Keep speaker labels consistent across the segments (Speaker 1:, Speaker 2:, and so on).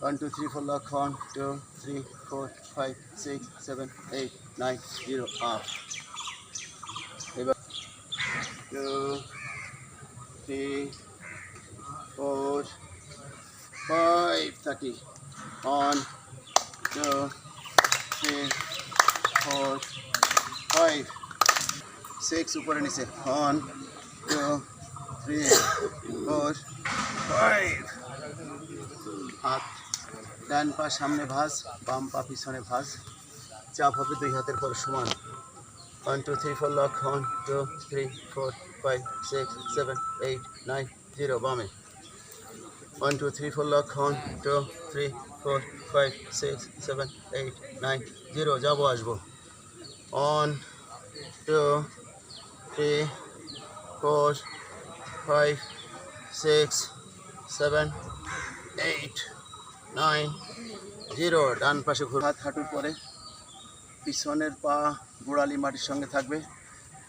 Speaker 1: One two three four lock one two three four five six seven eight nine zero up এবার two three four five thirty one two three four five six উপরে নিচে one two three four five হাত ডান পা সামনে ভাঁজ, বাম পা পিছনে ভাঁজ। চাপ হবে দুই হাতের পর সমান। One two three four lock one two three four five six seven eight nine zero বামে। One two three four lock one two three four five six seven eight nine zero যাব, আসব। One two three four five six seven eight nine zero, ডান পাশে ঘুরে। হাত হাঁটুর পরে পিছনের পা গোড়ালি মাটির সঙ্গে থাকবে।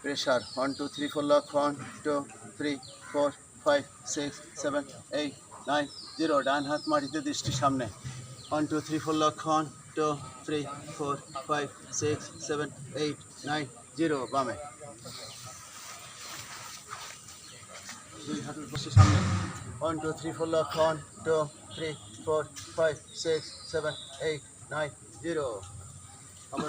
Speaker 1: Pressure one two three four lock one two three four five six seven eight nine zero ডান হাত মাটিতে দৃষ্টি সামনে। One two three four lock one two three four five six seven eight nine zero বামে। দুই হাঁটুর পাশে সামনে। One two three four lock one two three four five six seven eight nine zero আমরা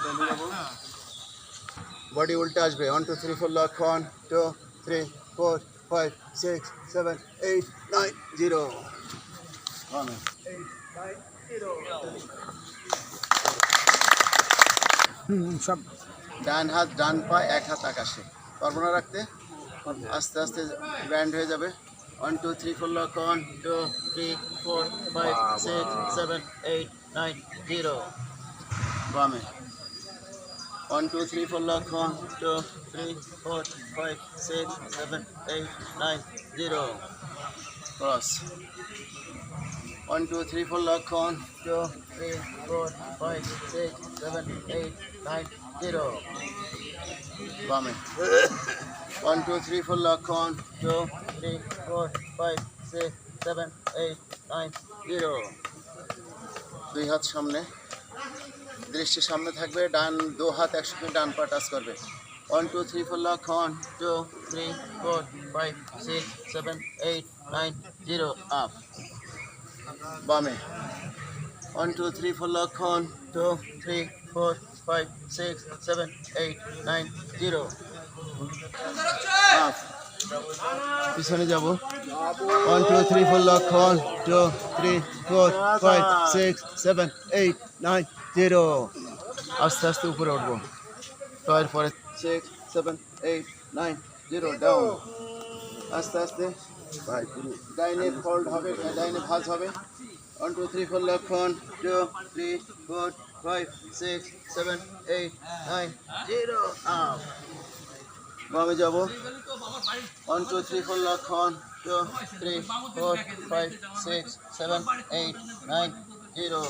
Speaker 1: বডি উল্টে আসবে one two three four lock one two three four five six seven eight nine zero
Speaker 2: সব।
Speaker 1: ডান হাত ডান পা এক হাত আকাশে। পারব না রাখতে? আস্তে আস্তে ব্যান্ড হয়ে যাবে। One, two, three, four, lock on. Two, three, four, five, wow, six, wow. 0 Bame. One, two, three, four, lock on. Two, three, four, five, six, seven, eight, nine, zero. Cross. One, two, three, four, lock on. 0 বামে one two three four lock one two three four five six seven eight nine zero দুই হাত সামনে। দৃষ্টি সামনে থাকবে। ডান দু হাত একসাথে ডান পা টাচ করবে। One two three four lock one two three four five six seven eight nine zero up বামে one two three four lock one two three four five six seven eight nine zero পিছনে যাব। One two three four lock one two three four five six seven eight nine zero আস্তে আস্তে উপরে উঠবো। টয়ের পরে six seven eight nine zero down আস্তে আস্তে। ডাইনে ফোল্ড হবে, ডাইনে ভাঁজ হবে। One two three left lock one two three four five six seven eight nine zero Up. বামে যাব one two three four lock one two three four five six seven eight nine zero